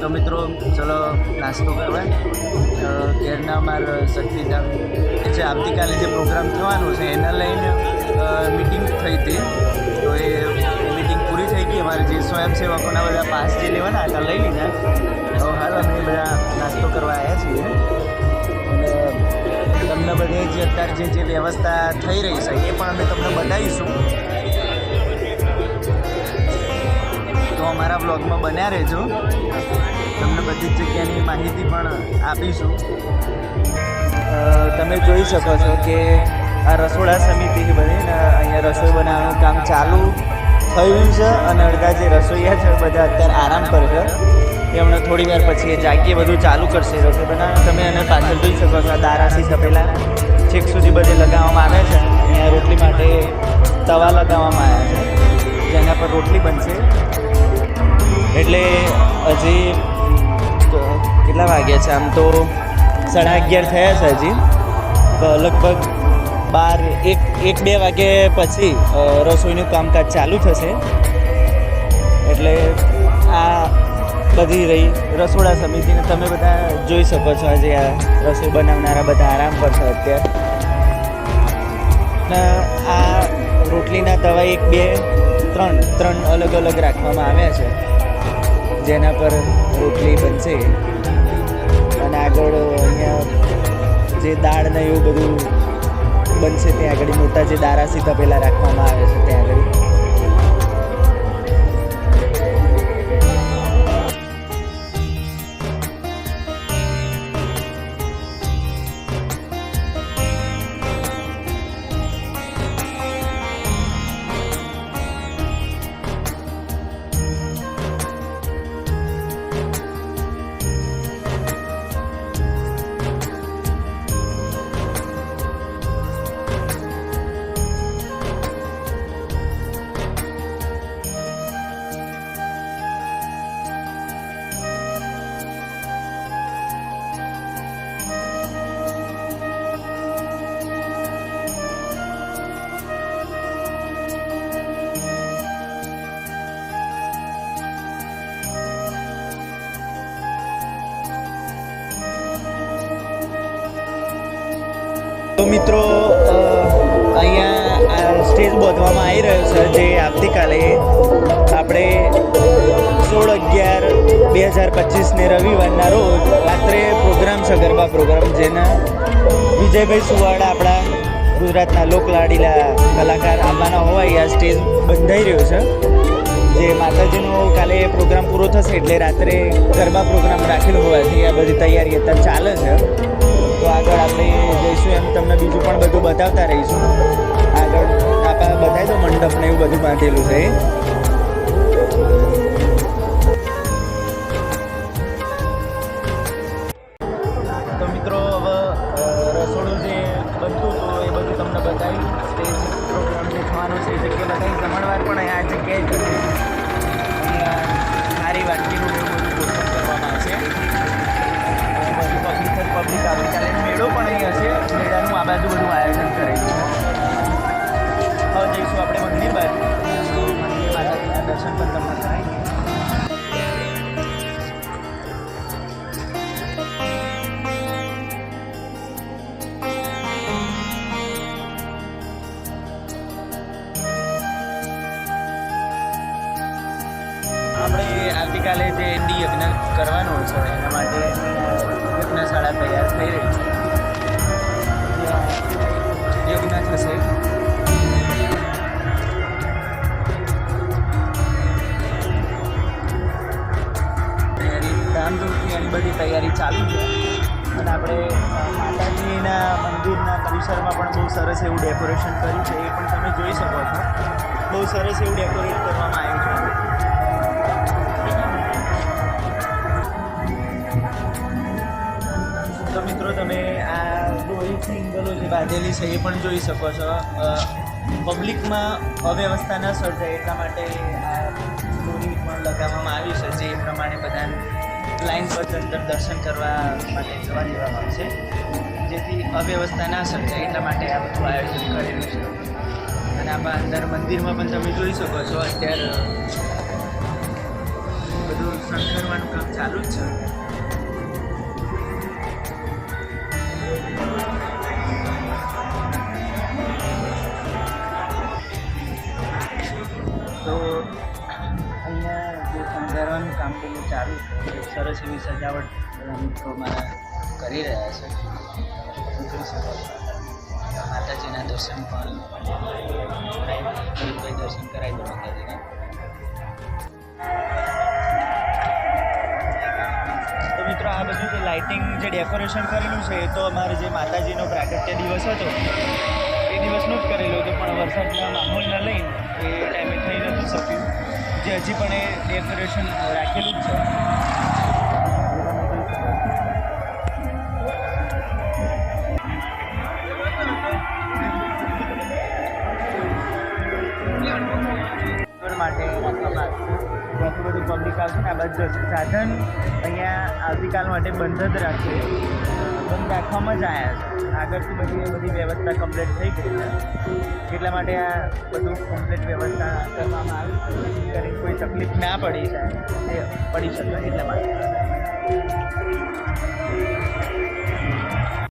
તો મિત્રો, ચલો, નાસ્તો કરવા ઘેરના અમારા શક્તિધામ જે આવતીકાલે જે પ્રોગ્રામ થવાનો છે, એના લઈને મિટિંગ થઈ હતી. તો એ મિટિંગ પૂરી થઈ ગઈ. અમારે જે સ્વયંસેવકોના બધા પાસ જે લેવાના હતા, લઈ લીધા. તો હાલ, અમે બધા નાસ્તો કરવા આવ્યા છીએ. તમને બધે જે અત્યારે જે જે વ્યવસ્થા થઈ રહી છે, એ પણ અમે તમને બતાવીશું. તો અમારા બ્લોગમાં બન્યા રહેજો. તમને બધી જ જગ્યાની માહિતી પણ આપીશું. તમે જોઈ શકો છો કે આ રસોડા સમિતિની બનીને અહીંયા રસોઈ બનાવવાનું કામ ચાલુ થયું છે અને અડધા જે રસોઈયા છે બધા અત્યારે આરામ પર છે. એ હમણાં થોડી વાર પછી એ જાગીએ, બધું ચાલુ કરશે. રસોઈ બનાવવાનું તમે એને પાછળ જોઈ શકો છો દારાથી તપેલા છેક સુધી બધે લગાવવામાં આવે છે. અહીંયા રોટલી માટે તવા લગાવવામાં આવ્યા છે. જેના પર રોટલી બનશે. એટલે હજી કેટલા વાગ્યા છે? આમ તો સાડા અગિયાર થયા છે હજી. તો લગભગ બાર, એક એક, બે વાગે પછી રસોઈનું કામકાજ ચાલુ થશે. એટલે આ બધી રહી રસોડા સમિતિને તમે બધા જોઈ શકો છો આજે આ રસોઈ બનાવનારા બધા આરામ પર અત્યારે. આ રોટલીના તવા એક, બે, ત્રણ ત્રણ અલગ અલગ રાખવામાં આવ્યા છે. જેના પર રોટલી બનશે. અને આગળ અહીંયા જે દાળ ને એવું બધું બનશે, ત્યાં આગળ મોટા જે દારાસી તપેલા રાખવામાં આવે છે, ત્યાં આગળ. મિત્રો અહીંયા સ્ટેજ બાંધવામાં આવી રહ્યો છે જે આવતીકાલે આપણે સોળ અગિયાર બે હજાર પચીસને રવિવારના રોજ રાત્રે પ્રોગ્રામ છે, ગરબા પ્રોગ્રામ, જેના વિજયભાઈ સુવાડા આપણા ગુજરાતના લોકલાડીલા કલાકાર આવવાના હોવાય આ સ્ટેજ બંધાઈ રહ્યો છે. જે માતાજીનો કાલે પ્રોગ્રામ પૂરો થશે એટલે રાત્રે ગરબા પ્રોગ્રામ રાખેલો હોવાથી આ બધી તૈયારી અત્યારે ચાલે છે. તો આગળ આપણે જઈશું, એમ તમને બીજું પણ બધું બતાવતા રહીશું. આગળ આપણે બતાવી તો મંડપ ને એવું બધું બાંધેલું છે. આવતીકાલે જે એન્ડી યજ્ઞ કરવાનો છે, એના માટે યજ્ઞશાળા તૈયાર થઈ રહી છે. યજ્ઞ થશે. ધામધૂમથી એની બધી તૈયારી ચાલુ છે. અને આપણે માતાજીના મંદિરના પરિસરમાં પણ બહુ સરસ એવું ડેકોરેશન કર્યું છે, એ પણ તમે જોઈ શકો છો. બહુ સરસ એવું ડેકોરેટ કરવામાં આવ્યું છે. મિત્રો, તમે આ દોરી સિંગલો જે બાંધેલી છે એ પણ જોઈ શકો છો. પબ્લિકમાં અવ્યવસ્થા ન સર્જાય એટલા માટે આ દોરી પણ લગાવવામાં આવી છે, જે પ્રમાણે બધા લાઈન પર અંદર દર્શન કરવા માટે જવા દેવામાં આવશે જેથી અવ્યવસ્થા ના સર્જાય એટલા માટે આ બધું આયોજન કરેલું છે. અને આમાં અંદર મંદિરમાં પણ તમે જોઈ શકો છો, અત્યારે બધું શણગારવાનું કામ ચાલુ જ છે. શણગારવાનું કામ ચાલુ સરસ એવી સજાવટ બધા મિત્રો મારા કરી રહ્યા છે. માતાજીના દર્શન પણ કરાવી દર્શન કરાવી દો માતાજીના. મિત્રો, આ બધું લાઇટિંગ જે ડેકોરેશન કરેલું છે, એ તો અમારે જે માતાજીનો પ્રાગટ્ય દિવસ હતો એ દિવસનું જ કરેલું હતું, પણ વરસાદના માહોલને લઈને એ ટાઈમે થઈ નથી શક્યું. જે હજી પણ એ ડેકોરેશન રાખેલું જ છે. માટે ત્યાંથી બધું પબ્લિક આવશે ને આ બધું સાધન અહીંયા આવતીકાલ માટે બંધ જ રાખશે બંધ રાખવામાં જ આવ્યા છે. આગળથી બધી બધી વ્યવસ્થા કમ્પ્લીટ થઈ ગઈ છે. એટલા માટે આ બધું કમ્પ્લીટ વ્યવસ્થા કરવામાં આવી છે. કોઈ તકલીફ ના પડી જાય, એ પડી શકે એટલા માટે.